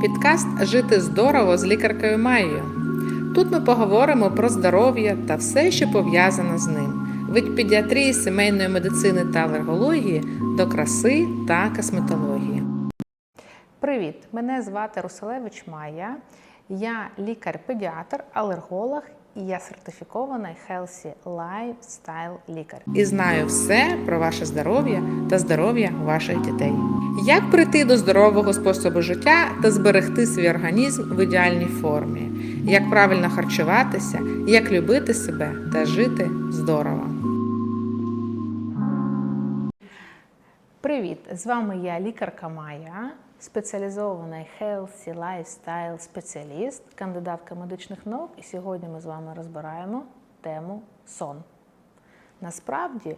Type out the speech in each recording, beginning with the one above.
Підкаст Жити здорово з лікаркою Майєю. Тут ми поговоримо про здоров'я та все, що пов'язане з ним. Від педіатрії, сімейної медицини та алергології до краси та косметології. Привіт! Мене звати Руселевич Майя. Я лікар-педіатр, алерголог і я сертифікований Healthy Lifestyle лікар. І знаю все про ваше здоров'я та здоров'я ваших дітей. Як прийти до здорового способу життя та зберегти свій організм в ідеальній формі, як правильно харчуватися, як любити себе та жити здорово. Привіт! З вами я лікарка Майя, спеціалізований Healthy Lifestyle спеціаліст, кандидатка медичних наук. І сьогодні ми з вами розбираємо тему сон. Насправді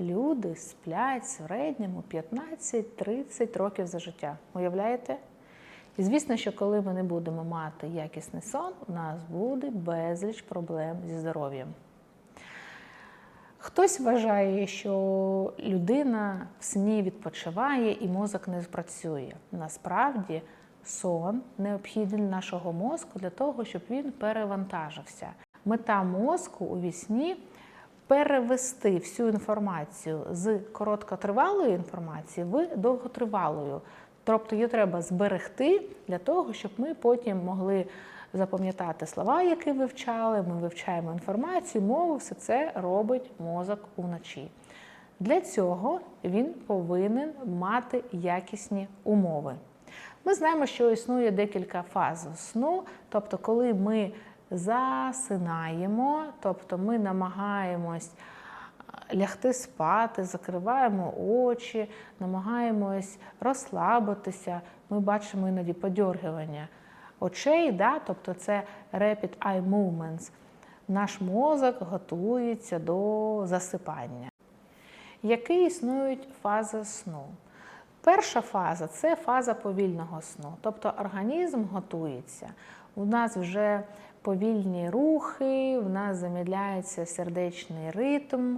люди сплять в середньому 15-30 років за життя. Уявляєте? І звісно, що коли ми не будемо мати якісний сон, у нас буде безліч проблем зі здоров'ям. Хтось вважає, що людина в сні відпочиває і мозок не працює. Насправді сон необхідний нашого мозку для того, щоб він перевантажився. Мета мозку у вісні перевести всю інформацію з короткотривалої інформації в довготривалою. Тобто її треба зберегти для того, щоб ми потім могли запам'ятати слова, які вивчали. Ми вивчаємо інформацію, мову, все це робить мозок уночі. Для цього він повинен мати якісні умови. Ми знаємо, що існує декілька фаз сну, тобто, коли ми засинаємо, тобто ми намагаємось лягти спати, закриваємо очі, намагаємось розслабитися. Ми бачимо іноді подьоргування очей, да? тобто це rapid eye movements. Наш мозок готується до засипання. Які існують фази сну? Перша фаза це фаза повільного сну, тобто організм готується. У нас вже повільні рухи, в нас замідляється сердечний ритм.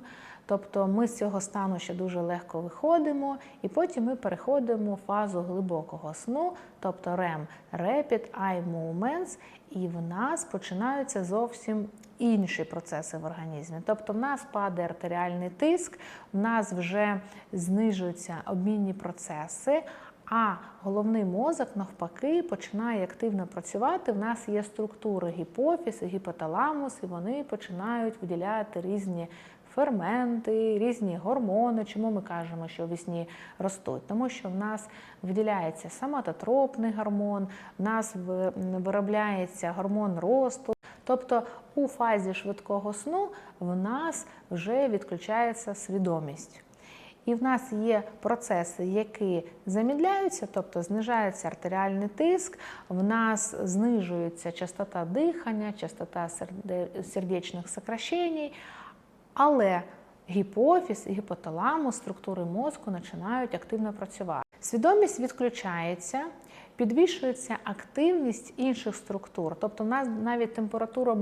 Тобто ми з цього стану ще дуже легко виходимо, і потім ми переходимо в фазу глибокого сну, тобто REM – Rapid Eye Movements, і в нас починаються зовсім інші процеси в організмі. Тобто в нас падає артеріальний тиск, в нас вже знижуються обмінні процеси. А головний мозок навпаки починає активно працювати. В нас є структури гіпофіз гіпоталамус, і вони починають виділяти різні ферменти, різні гормони. Чому ми кажемо, що весні ростуть? Тому що в нас виділяється самототропний гормон, в нас виробляється гормон росту. Тобто у фазі швидкого сну в нас вже відключається свідомість. І в нас є процеси, які замідляються, тобто знижається артеріальний тиск, в нас знижується частота дихання, частота сердечних сокращень, але гіпофіз і гіпоталамус, структури мозку починають активно працювати. Свідомість відключається, підвищується активність інших структур, тобто в нас навіть температура,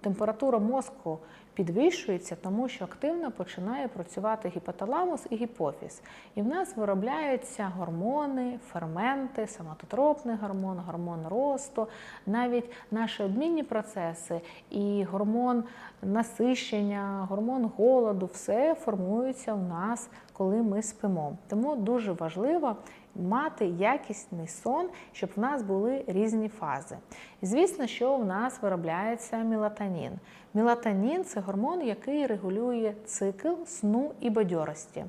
температура мозку підвищується, тому що активно починає працювати гіпоталамус і гіпофіз. І в нас виробляються гормони, ферменти, самототропний гормон, гормон росту, навіть наші обмінні процеси і гормон насищення, гормон голоду все формується у нас, коли ми спимо. Тому дуже важливо мати якісний сон, щоб в нас були різні фази. І звісно, що в нас виробляється мелатонін. Мелатонін це гормон, який регулює цикл сну і бадьорості.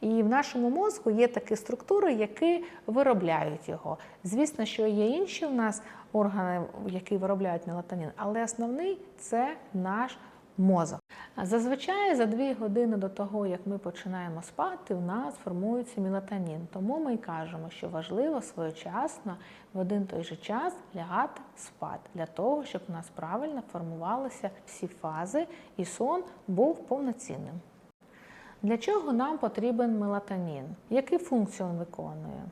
І в нашому мозку є такі структури, які виробляють його. Звісно, що є інші в нас органи, які виробляють мелатонін, але основний це наш мозок. Зазвичай за дві години до того, як ми починаємо спати, у нас формується мелатонін. Тому ми й кажемо, що важливо своєчасно в один той же час лягати спати для того, щоб у нас правильно формувалися всі фази і сон був повноцінним. Для чого нам потрібен мелатонін? Які функції він виконує?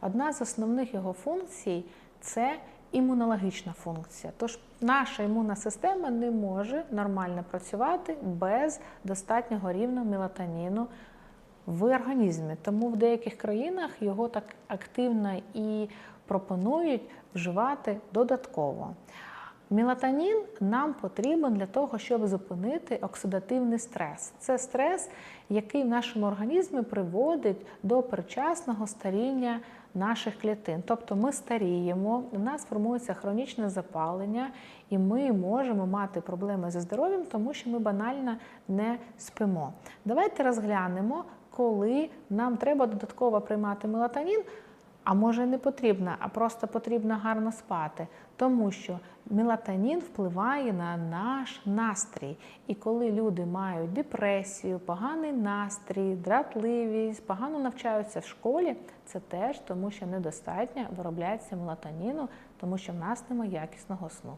Одна з основних його функцій це імунологічна функція. Тож наша імунна система не може нормально працювати без достатнього рівня мелатоніну в організмі. Тому в деяких країнах його так активно і пропонують вживати додатково. Мелатонін нам потрібен для того, щоб зупинити оксидативний стрес. Це стрес, який в нашому організмі приводить до передчасного старіння наших клітин. Тобто ми старіємо, у нас формується хронічне запалення, і ми можемо мати проблеми зі здоров'ям, тому що ми банально не спимо. Давайте розглянемо, коли нам треба додатково приймати мелатонін. А може не потрібно, а просто потрібно гарно спати, тому що мелатонін впливає на наш настрій. І коли люди мають депресію, поганий настрій, дратливість, погано навчаються в школі, це теж тому, що недостатньо виробляється мелатоніну, тому що в нас немає якісного сну.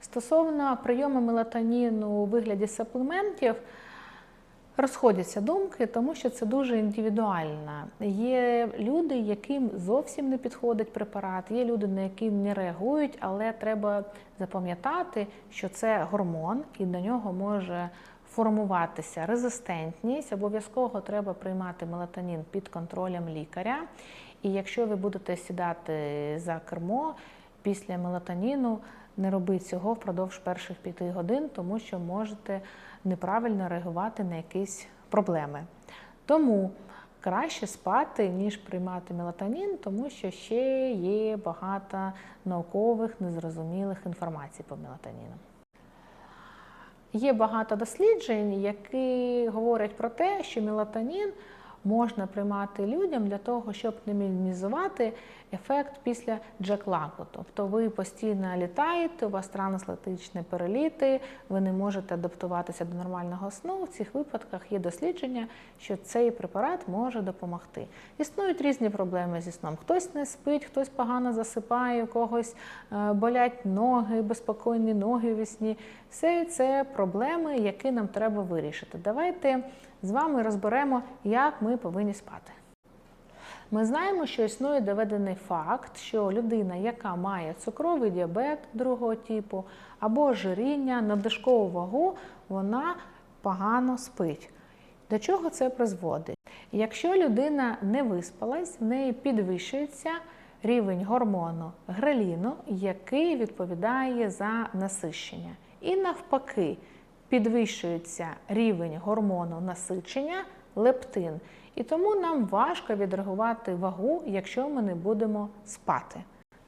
Стосовно прийому мелатоніну у вигляді саплементів. Розходяться думки, тому що це дуже індивідуально. Є люди, яким зовсім не підходить препарат, є люди, на які не реагують, але треба запам'ятати, що це гормон, і до нього може формуватися резистентність. Обов'язково треба приймати мелатонін під контролем лікаря. І якщо ви будете сідати за кермо після мелатоніну, не робіть цього впродовж перших п'яти годин, тому що можете неправильно реагувати на якісь проблеми. Тому краще спати, ніж приймати мелатонін, тому що ще є багато наукових незрозумілих інформацій по мелатоніну. Є багато досліджень, які говорять про те, що мелатонін можна приймати людям для того, щоб не мінімізувати ефект після джеклагу. Тобто ви постійно літаєте, у вас трансатлантичні переліти, ви не можете адаптуватися до нормального сну. В цих випадках є дослідження, що цей препарат може допомогти. Існують різні проблеми зі сном. Хтось не спить, хтось погано засипає, у когось е, болять ноги, безпокійні ноги у. Все це проблеми, які нам треба вирішити. Давайте з вами розберемо, як ми повинні спати. Ми знаємо, що існує доведений факт, що людина, яка має цукровий діабет другого типу або ожиріння, надлишкову вагу, вона погано спить. До чого це призводить? Якщо людина не виспалась, в неї підвищується рівень гормону греліну, який відповідає за насищення. І навпаки, підвищується рівень гормону насичення лептин. І тому нам важко відреагувати вагу, якщо ми не будемо спати.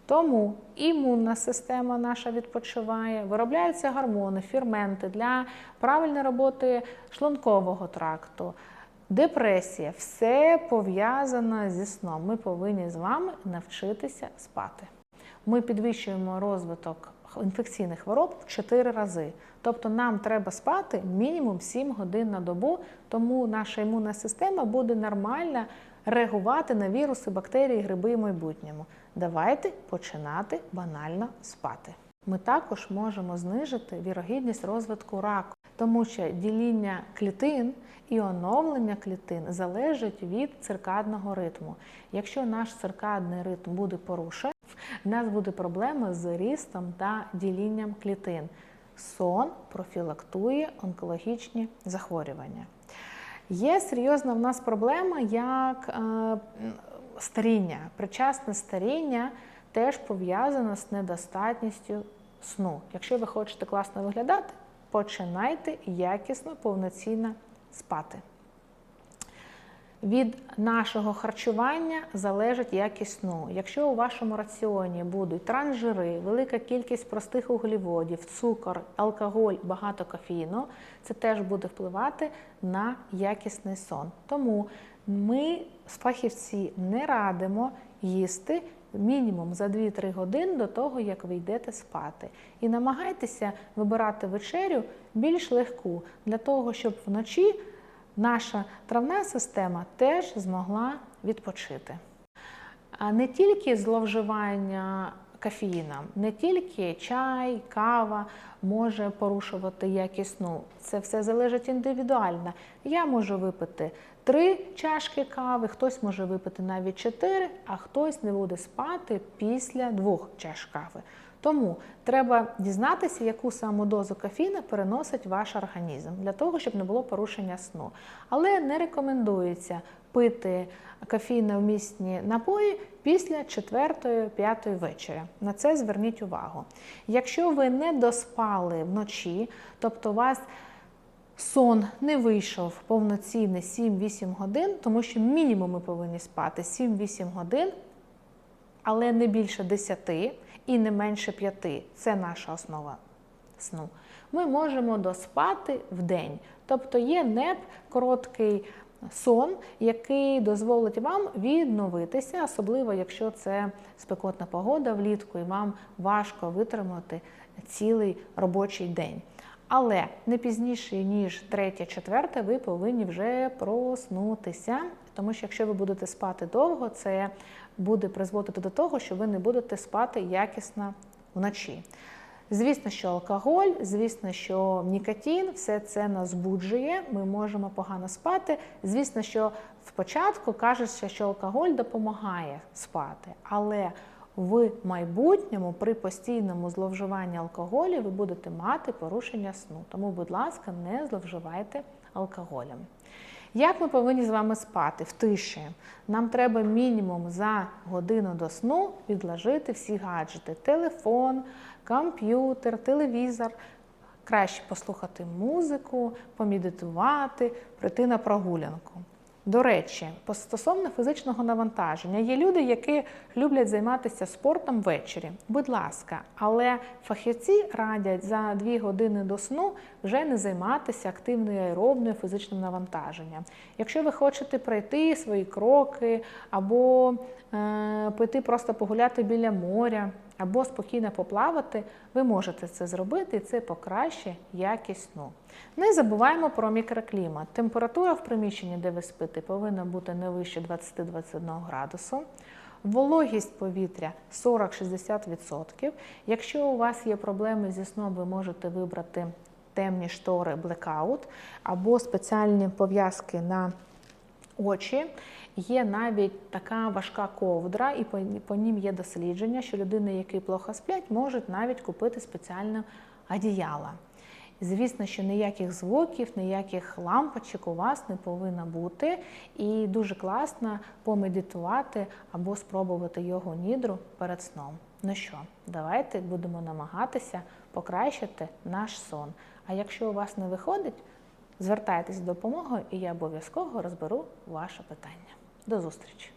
Тому імунна система наша відпочиває, виробляються гормони, ферменти для правильної роботи шлункового тракту, депресія все пов'язано зі сном. Ми повинні з вами навчитися спати. Ми підвищуємо розвиток інфекційних хвороб в 4 рази. Тобто нам треба спати мінімум 7 годин на добу, тому наша імунна система буде нормально реагувати на віруси, бактерії, гриби в майбутньому. Давайте починати банально спати. Ми також можемо знижити вірогідність розвитку раку, тому що діління клітин і оновлення клітин залежить від циркадного ритму. Якщо наш циркадний ритм буде порушений, в нас буде проблема з рістом та ділінням клітин. Сон профілактує онкологічні захворювання. Є серйозна в нас проблема як е, старіння. Причасне старіння теж пов'язане з недостатністю сну. Якщо ви хочете класно виглядати, починайте якісно, повноцінно спати. Від нашого харчування залежить якість сну. Якщо у вашому раціоні будуть трансжири, велика кількість простих углеводів, цукор, алкоголь, багато кофеїну, це теж буде впливати на якісний сон. Тому ми, фахівці, не радимо їсти мінімум за 2-3 години до того, як ви йдете спати. І намагайтеся вибирати вечерю більш легку для того, щоб вночі наша травна система теж змогла відпочити. А не тільки зловживання кофеїном, не тільки чай, кава може порушувати якість сну. Це все залежить індивідуально. Я можу випити три чашки кави, хтось може випити навіть чотири, а хтось не буде спати після двох чаш кави. Тому треба дізнатися, яку саму дозу кофеїна переносить ваш організм для того, щоб не було порушення сну. Але не рекомендується пити кофійно-вмісні напої після 4-5 вечора. На це зверніть увагу. Якщо ви не доспали вночі, тобто у вас сон не вийшов повноцінний 7-8 годин, тому що мінімум ми повинні спати 7-8 годин, але не більше 10 і не менше 5. Це наша основа сну. Ми можемо доспати в день. Тобто є НЕП, короткий сон, який дозволить вам відновитися, особливо якщо це спекотна погода влітку і вам важко витримати цілий робочий день. Але не пізніше, ніж третє, четверте, ви повинні вже проснутися, тому що якщо ви будете спати довго, це буде призводити до того, що ви не будете спати якісно вночі. Звісно, що алкоголь, звісно, що нікотин, все це нас збуджує, ми можемо погано спати. Звісно, що спочатку кажеться, що алкоголь допомагає спати, але в майбутньому при постійному зловживанні алкоголю ви будете мати порушення сну. Тому, будь ласка, не зловживайте алкоголем. Як ми повинні з вами спати в тиші? Нам треба мінімум за годину до сну відложити всі гаджети: телефон, комп'ютер, телевізор. Краще послухати музику, помедитувати, прийти на прогулянку. До речі, стосовно фізичного навантаження, є люди, які люблять займатися спортом ввечері. Будь ласка, але фахівці радять за 2 години до сну вже не займатися активною аеробною фізичним навантаженням. Якщо ви хочете пройти свої кроки або е, піти просто погуляти біля моря, або спокійно поплавати, ви можете це зробити, і це покращить якість сну. Не забуваємо про мікроклімат. Температура в приміщенні, де ви спите, повинна бути не вище 20-21 градусу. Вологість повітря 40-60%. Якщо у вас є проблеми зі сном, ви можете вибрати темні штори блекаут або спеціальні пов'язки на очі. Є навіть така важка ковдра, і по, по нім є дослідження, що людини, які плохо сплять, можуть навіть купити спеціальне одіяло. Звісно, що ніяких звуків, ніяких лампочок у вас не повинно бути. І дуже класно помедитувати або спробувати його нідру перед сном. Ну що, давайте будемо намагатися покращити наш сон. А якщо у вас не виходить, звертайтесь з допомогою, і я обов'язково розберу ваше питання. До зустрічі!